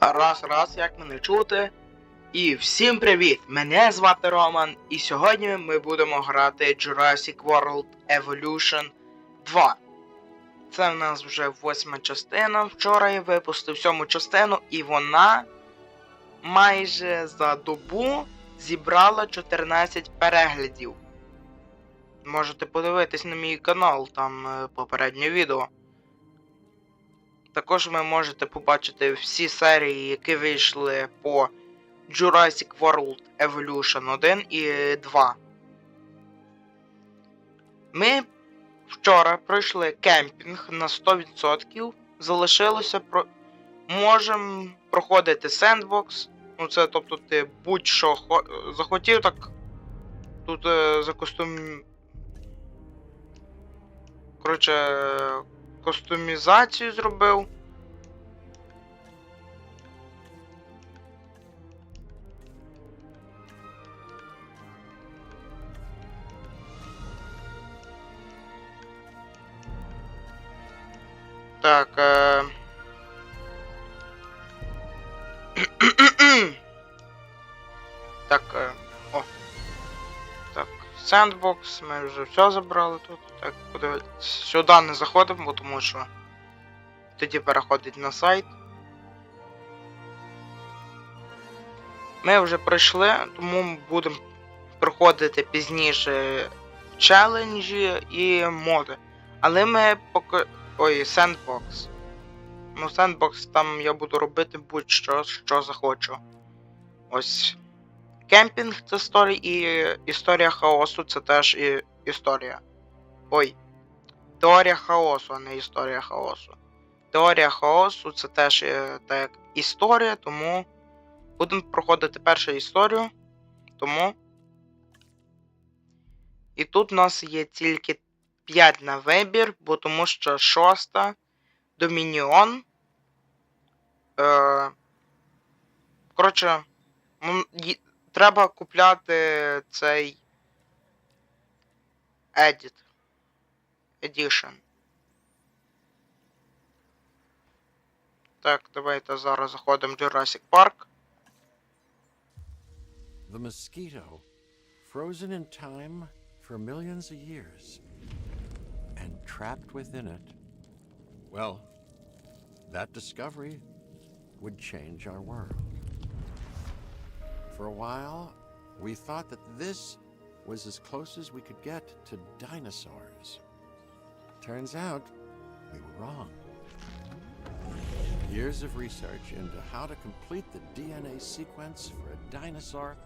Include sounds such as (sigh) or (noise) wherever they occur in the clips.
Раз, раз, як мене чути. І всім привіт! Мене звати Роман, і сьогодні ми будемо грати Jurassic World Evolution 2. Це в нас вже восьма частина. Вчора я випустив сьому частину, і вона майже за добу зібрала 14 переглядів. Можете подивитись на мій канал, там е, попереднє відео. Також ви можете побачити всі серії, які вийшли по Jurassic World Evolution 1 і 2. Ми вчора пройшли кемпінг на 100%. Залишилося про. Можемо проходити сендбокс. Ну, це тобто ти будь-що хо... захотів, так. Тут е, за костюм. Коротше, костюмізацію зробив. Так, е... так, е... о. Так, сендбокс, ми вже все забрали тут. Так, подивитися. Сюди не заходимо, тому що тоді переходить на сайт. Ми вже пройшли, тому будемо проходити пізніше челенджі і моди. Але ми поки. Ой, сендбокс. Ну, сендбокс там я буду робити будь-що, що захочу. Ось. Кемпінг це історія і історія хаосу це теж і історія. Ой. Теорія хаосу, а не історія хаосу. Теорія хаосу це теж е, так історія, тому будемо проходити першу історію. Тому. І тут у нас є тільки 5 на вибір, бо тому що шоста Домініон. Е, коротше, треба купляти цей Edit. Edition. Так, давайте зараз заходимо в Jurassic Park. The mosquito, frozen in time for millions of years, and trapped within it. Well, that discovery would change our world. For a while, we thought that this was as close as we could get to dinosaurs. Turns out, we were wrong. Years of research into how to complete the DNA sequence for a dinosaur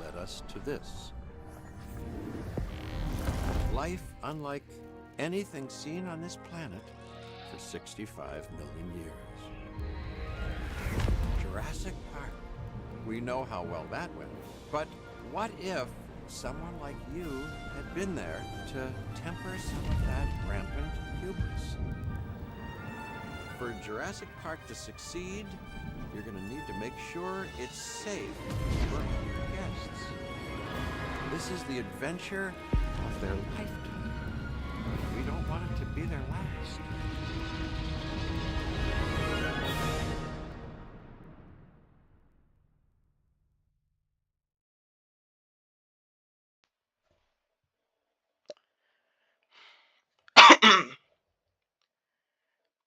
led us to this. Life unlike anything seen on this planet for 65 million years. Jurassic Park. We know how well that went. But what if someone like you had been there to temper some of that rampant hubris? For Jurassic Park to succeed, you're going to need to make sure it's safe for your guests. This is the adventure of their lifetime. We don't want it to be their last.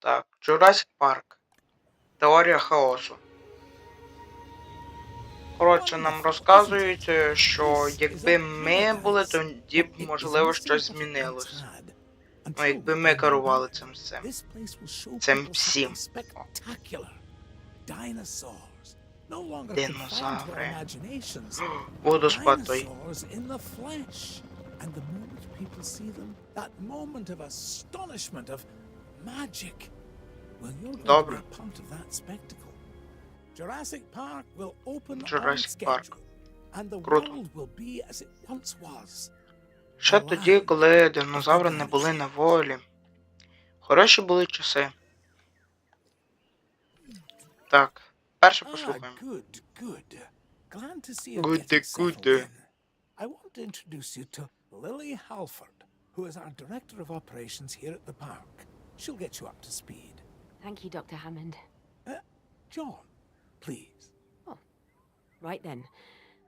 Так, Jurassic Park. Теорія хаосу. Коротше, нам розказують, е, що якби ми були, тоді б можливо щось змінилось. Ну, якби ми керували цим всім. Цим всім. Динозаври. Водоспад той. And the moment people see them, that moment of astonishment, of magic, Добре. to be part of that spectacle. Jurassic Park will open Jurassic Park. schedule, and the Круто. world will be as it once was. Ще тоді, коли динозаври не були на волі. Хороші були часи. Так, перше Ah, послухаємо. good, good. Glad to see you Good, getting good. settled in. I want to introduce you to Lily Halford, who is our Director of Operations here at the park. She'll get you up to speed. Thank you, Dr. Hammond. Uh, John, please. Oh, right then.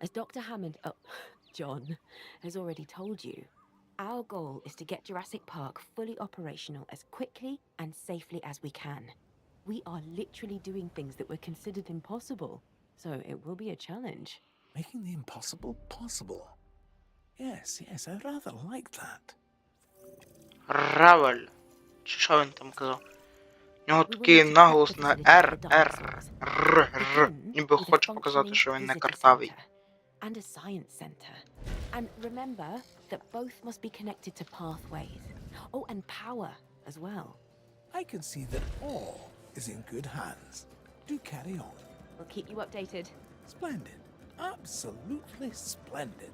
As Dr. Hammond, oh, (laughs) John, has already told you, our goal is to get Jurassic Park fully operational as quickly and safely as we can. We are literally doing things that were considered impossible, so it will be a challenge. Making the impossible possible. Yes, yes, I rather like that. Ravel. Słyszałem tam kto нього We will такий need to наголос prep на the facility Р, for Р, dinosaurs. Р, Р. Begin Ніби with a хоче показати, що він не functioning картавий. visitor center And a science center. And remember that both must be connected to pathways. Oh, and power as well. I can see that all is in good hands. Do carry on. We'll keep you updated. Splendid. Absolutely splendid.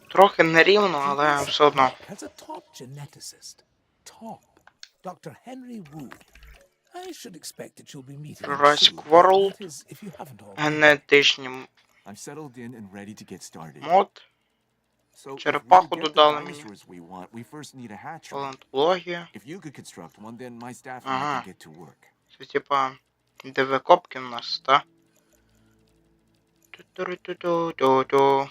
need a hatchery. палеонтологія. If you could construct one, then my staff and Ага. Can get to work. Це типа де викопки в нас, та? Ту-ту-ру-ту-ту-ту-ту.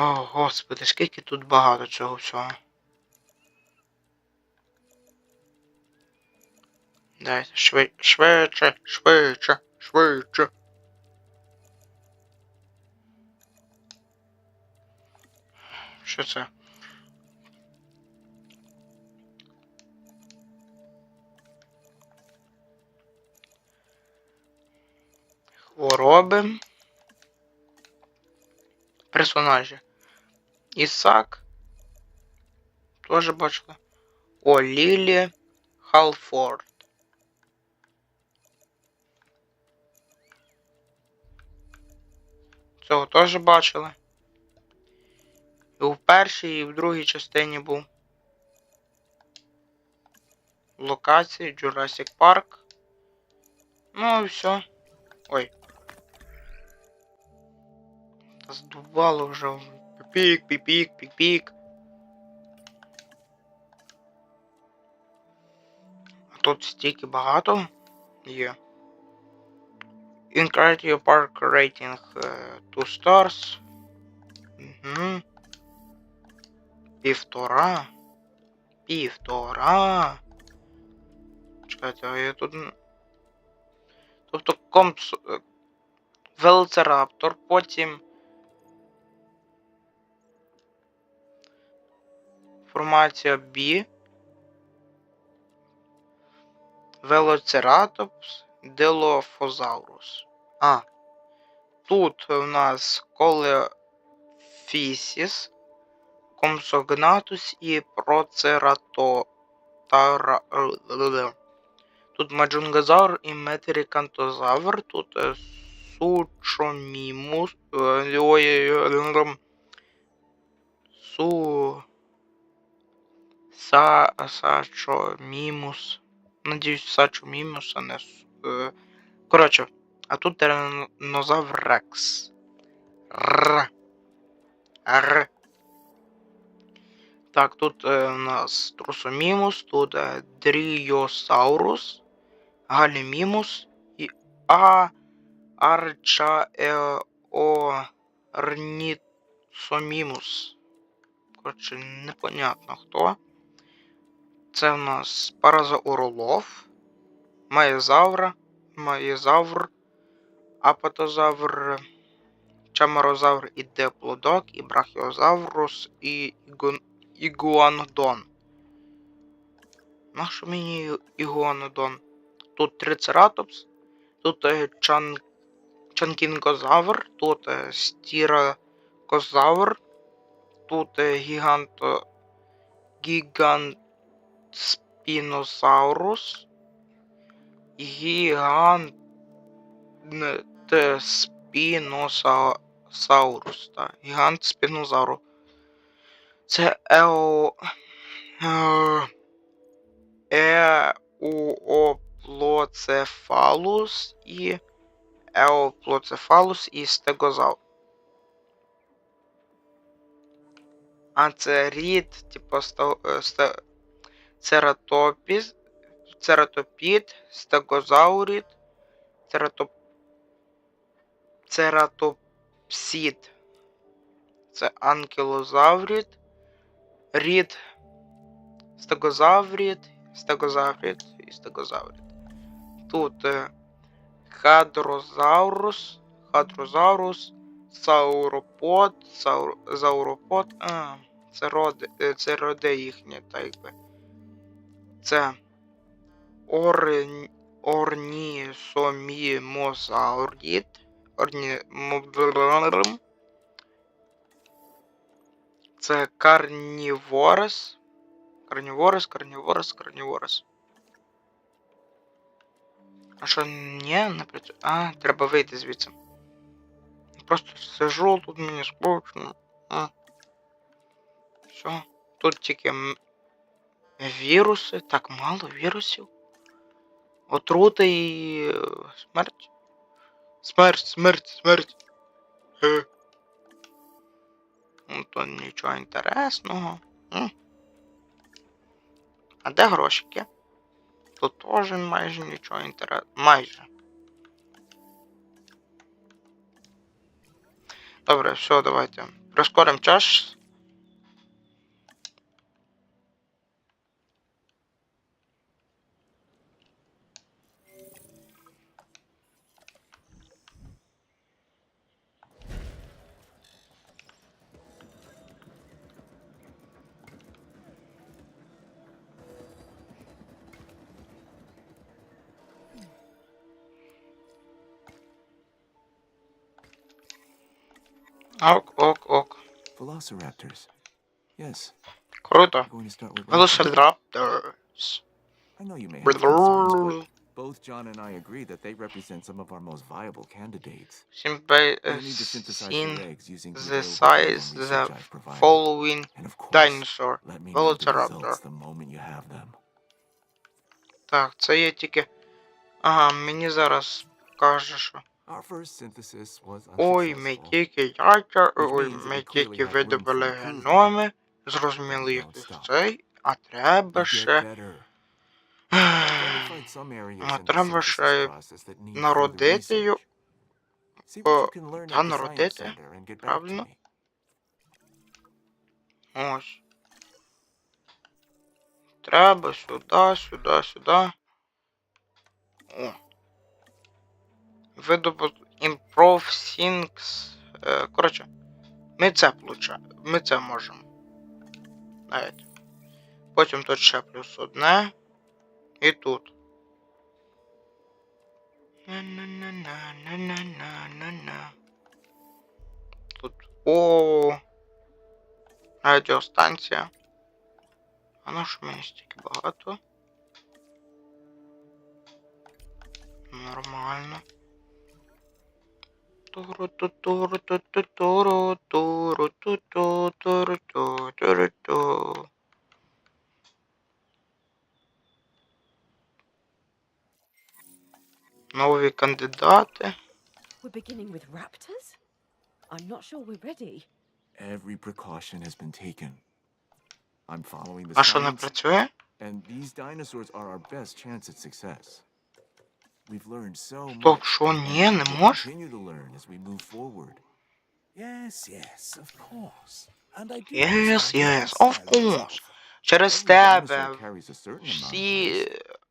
О, господи, скільки тут багато цього всього. Дайте швид... швидше, швидше, швидше. Що це? Хвороби. Персонажі. Ісак. Тоже бачили. О, Лілі Халфорд. Цього теж бачили. І в першій, і в другій частині був. Локації Jurassic Park. Ну і все. Ой. Здувало вже. Піпік, піпік, піпік. А тут стільки багато є. Incredibly Park Rating 2 stars. Угу. Півтора. Півтора. Чекайте, а я тут. Тобто компс. е, потім. Формація B. Велоцератопс, Делофозаурус. А. Тут у нас Колефісіс, Комсогнатус і Процерато. Е, Тут Маджунгазавр і Метрикантозавр, тут е, Сучомімус. е, Су. Са. Сачомімус. Надіюсь, Сачомімус, а не. Е, Коротше, а тут Тиранозавр Рекс. Р. Р. Так, тут е, у нас Трусомімус, тут е, Дріосаурус, Галімімус і А. Арчаеорнітсомімус. Коротше, непонятно хто. Це в нас паразауролов, маєзавра, маєзавр, апатозавр, чамарозавр і диплодок, і брахіозаврус, і ігу- ігуанодон. Нащо мені ігуанодон. Тут трицератопс, тут е, чан... чанкінгозавр, тут е, стірокозавр, тут е, гіганто... гігант спіносаурус, гігант спіносаурус, так, гігант спінозавру. Це ео... Еуоплоцефалус і Еоплоцефалус і стегозавр. А це рід, типу, ста, цератопіс, цератопід, стегозаурід, цератоп, цератопсід. Це анкілозаврід, рід, стегозаврід, стегозаврід і стегозаврід. Тут е, хадрозаурус, хадрозаурус, сауропод, саур, зауропод, а, це роди, е, це роди їхні, так якби. Це орні, орнісомімозаурід, орні, це карніворес, карніворес, карніворес, карніворес. А що, ні, не працює? А, треба вийти звідси. Просто сижу, тут мені скучно. А. Все. Тут тільки віруси. Так мало вірусів. Отрута і е, смерть. Смерть, смерть, смерть. Е. Ну, то нічого інтересного. М. А де грошики? Тут теж майже нічого інтересного. Майже. Добре, все, давайте. Прискорим час. Ок, ок, ок. Velociraptors. Yes. Круто. We're going to start with raptors. Velociraptors. I know you may have concerns, but Brrrr. both John and I agree that they represent some of our most viable candidates. Symbi- We'll need to synthesize seen their eggs using the available size genome the research I've provided. following And of course, dinosaur. let me know the Velociraptor. results the moment you have them. Так, це є тільки. Ага, мені зараз каже, що. Our first synthesis was Ой, ми тільки яйця, ой, ми тільки improvement. геноми, зрозуміли їх цей, а треба ще. А треба ще народити ю- research. See what О, you can learn та народити, правильно. Ось. Треба сюди, сюди, сюди. О. Видобут Improve Things. Е, коротше, ми це получаємо. Ми це можемо. Навіть. Потім тут ще плюс одне. І тут. На-на-на-на-на-на-на-на. Тут. О. Радіостанція. А на що мені стільки багато? Нормально. Туру-ту-туру-ту-туру-ту-туру-ту-туру-ту-туру-ту. Нові кандидати. We're beginning with raptors? I'm not sure we're ready. Every precaution has been taken. I'm following the А що не science, працює? and these dinosaurs are our best chance at success. We've learned so much. Що ні, не and we'll може? continue to learn as we move forward. Yes, yes, of course. Через тебе всі.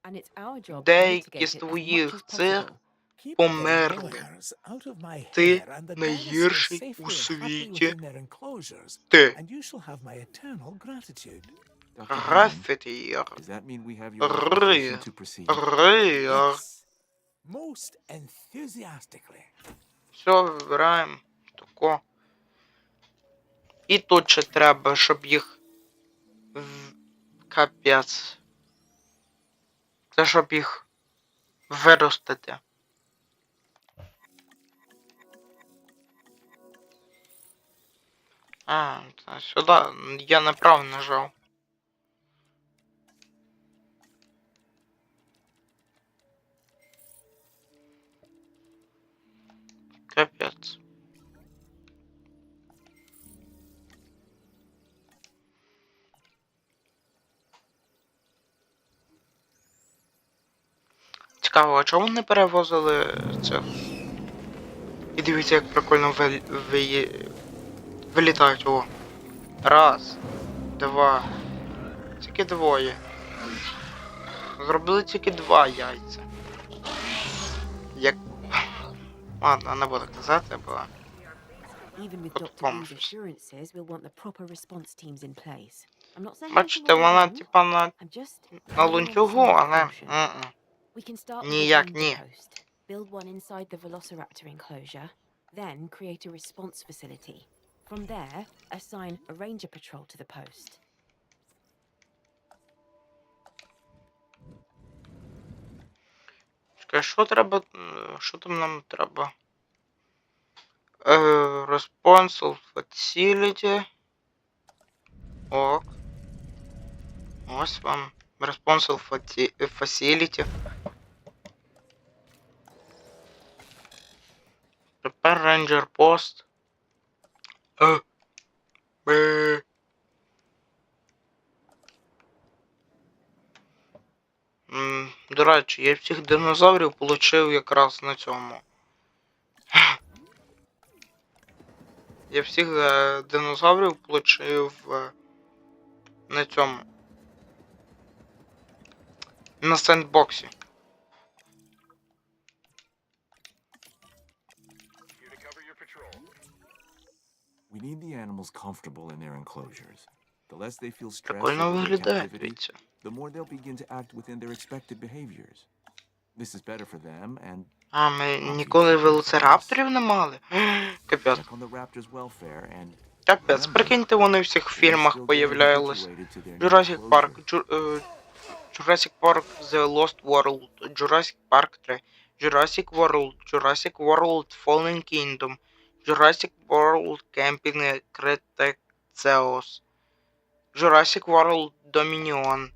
And it's our job to деякі з твоїх цих померли. Ти and найгірший у світі. Ти you shall have my eternal gratitude. Dr. Hammond, графітір. Does that most enthusiastically. Все, вибираємо. Тако. І тут ще треба, щоб їх. Капець. Це щоб їх виростити. А, сюди. Я направо нажав. Капець. Цікаво, а чому не перевозили це? І дивіться, як прикольно ви... ви... вилітають. О. Раз. Два. Тільки двоє. Зробили тільки два яйця. Як. Ладно, не буду казати, бо. Even with От Dr. вам Wu's щось. assurances, we'll want the proper response teams in place. I'm not saying Бачите, anything will вона happen. типа на, I'm just на erring on the лунтюгу, side of але. caution. м-м. We can start with Ніяк the ні. Ranger post. Build one inside the Velociraptor enclosure, then create a response facility. From there, assign a ranger patrol to the post. Чекай, що треба. м, Що там нам треба? Е, responsive facility. Ок. Ось вам. Responsive faci- facility. Prepare Ranger Post. Е. Е. М, До речі, я всіх динозаврів получив якраз на цьому. Я всіх е, динозаврів получив е, на цьому. На сендбоксі. We need the animals comfortable in their enclosures. The less they feel stressed Прикольно виглядає, дивіться. The more they'll begin to act within their expected behaviors. This is better for them and А, ми ніколи велоцирапторів не мали. Капець. check on the raptors' welfare and Капець, прикиньте, вони в всіх фільмах появлялись. Jurassic Park, Джу, е, Jurassic Park The Lost World, Jurassic Park 3, Jurassic World, Jurassic World Fallen Kingdom, Jurassic World Camping Cretaceous, Jurassic World Dominion.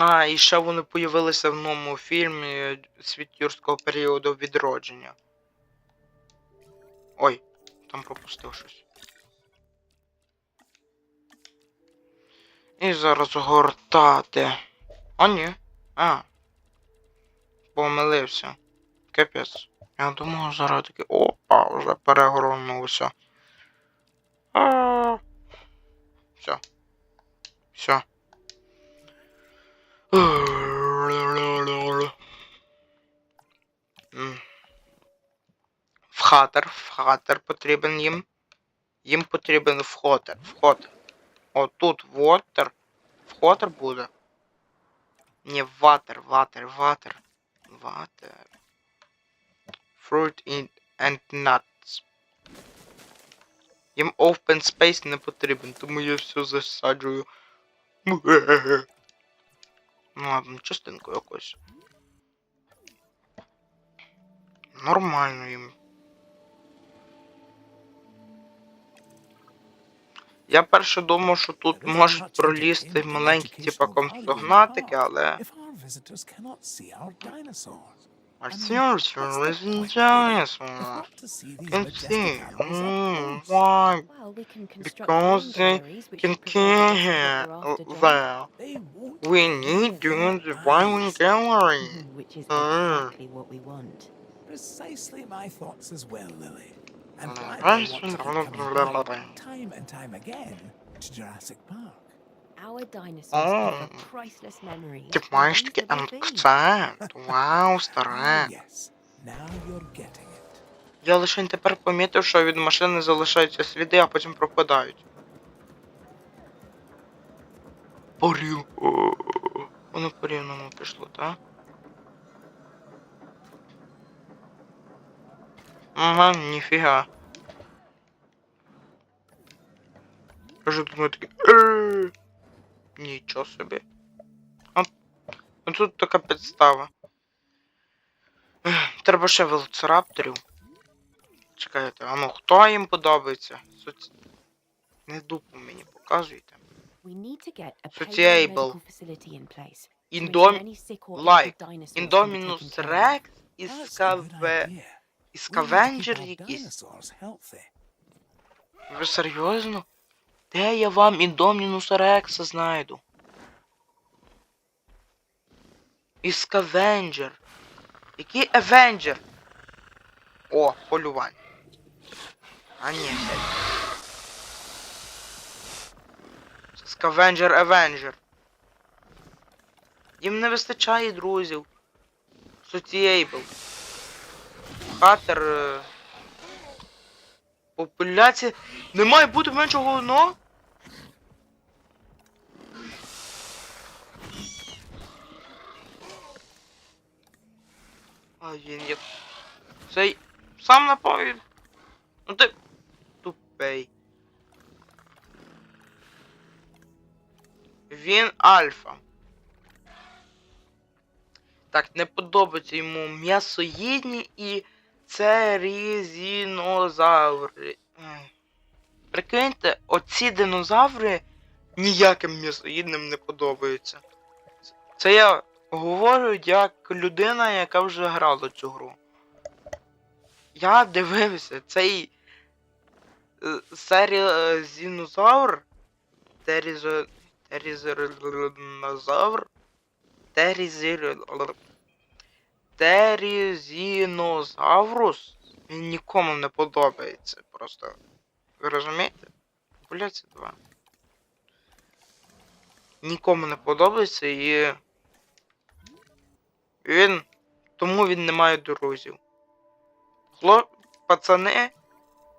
А, і ще вони появилися в новому фільмі Світ юрського періоду відродження. Ой, там пропустив щось. І зараз гортати. А, ні. А. Помилився. Капець. Я думав, зараз таки. Опа, вже перегорнувся. А. Все. Все. М. В хатер, хатер потрібен їм. Їм потрібен вхотер. Вхотер. О, тут вотер. Вхотер буде. Ні, ватер, ватер, ватер. Ватер. Fruit and nuts. Їм open space не потрібен, тому я все засаджую. Ну ладно, частинку якось. Нормально їм. Я перше думав, що тут можуть пролізти маленькі, типа компсогнатики, але. If our visitors cannot see our dinosaurs, А seriously, listen dinosaur. if not to see these Can majestic see. animals up Mm, close, why? Well, we can construct Because ranger they areas which can will provide care us here. with what we're after, John. There. they won't We be need able doing to the find Byron us. Gallery. Which is Mm. exactly what we want. Precisely my thoughts as well, Lily. Time and time again to Jurassic Park? Our dinosaurs Oh. have priceless memories. Ти маєш. Вау, Ah, старе. getting it. Я лише тепер помітив, що від машини залишаються сліди, а потім пропадають. Порів. Воно по рівному пішло, так? Ага, ніфіга. Я ж думаю такий. «Е, Нічого собі. А, ну тут така підстава. Треба ще велоцирапторів. Чекайте, а ну хто їм подобається? Соці... Не дупу мені показуйте. Sociable. Індом... be Індомінус. Рекс і That's і скавенджер якийсь. Ви серйозно? Де я вам Індомінуса Рекса знайду? І скавенджер. Який Евенджер? О, полювання. А ні, Скавенджер Евенджер. Їм не вистачає друзів. Соціейбл. Хатер. е, Популяція. Не має бути менше головного? А він як. Цей. Сам напав. Ну ти. Тупий. Він альфа. Так, не подобається йому м'ясоїдні і це різінозаври. Прикиньте, оці динозаври ніяким м'ясоїдним не подобаються. Це я говорю як людина, яка вже грала цю гру. Я дивився цей е, серія Зінозавр. Терізо. Терізонозавр. Терізір. Терізінозаврус. Він нікому не подобається. Просто. Ви розумієте? Популяція 2. Нікому не подобається і. Він. Тому він не має друзів. Хлоп, пацани.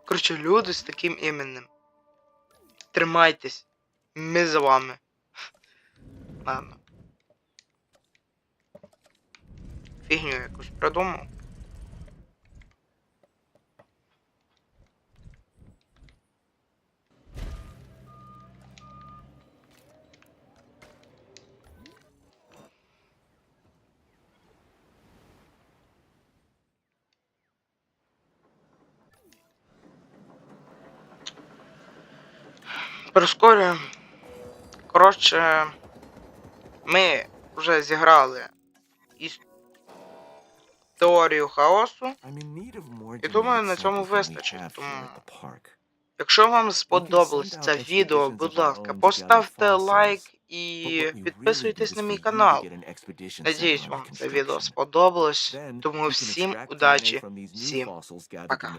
Коротше, люди з таким іменем. Тримайтесь. Ми з вами. (laughs) Ладно. Фігню якусь придумав. Прискорюємо. Коротше, ми вже зіграли із теорію хаосу. І думаю, на цьому вистачить, тому-. Якщо вам сподобалось це відео, будь ласка, поставте лайк і підписуйтесь на мій канал. Надіюсь, вам це відео сподобалось. Тому всім удачі, всім пока.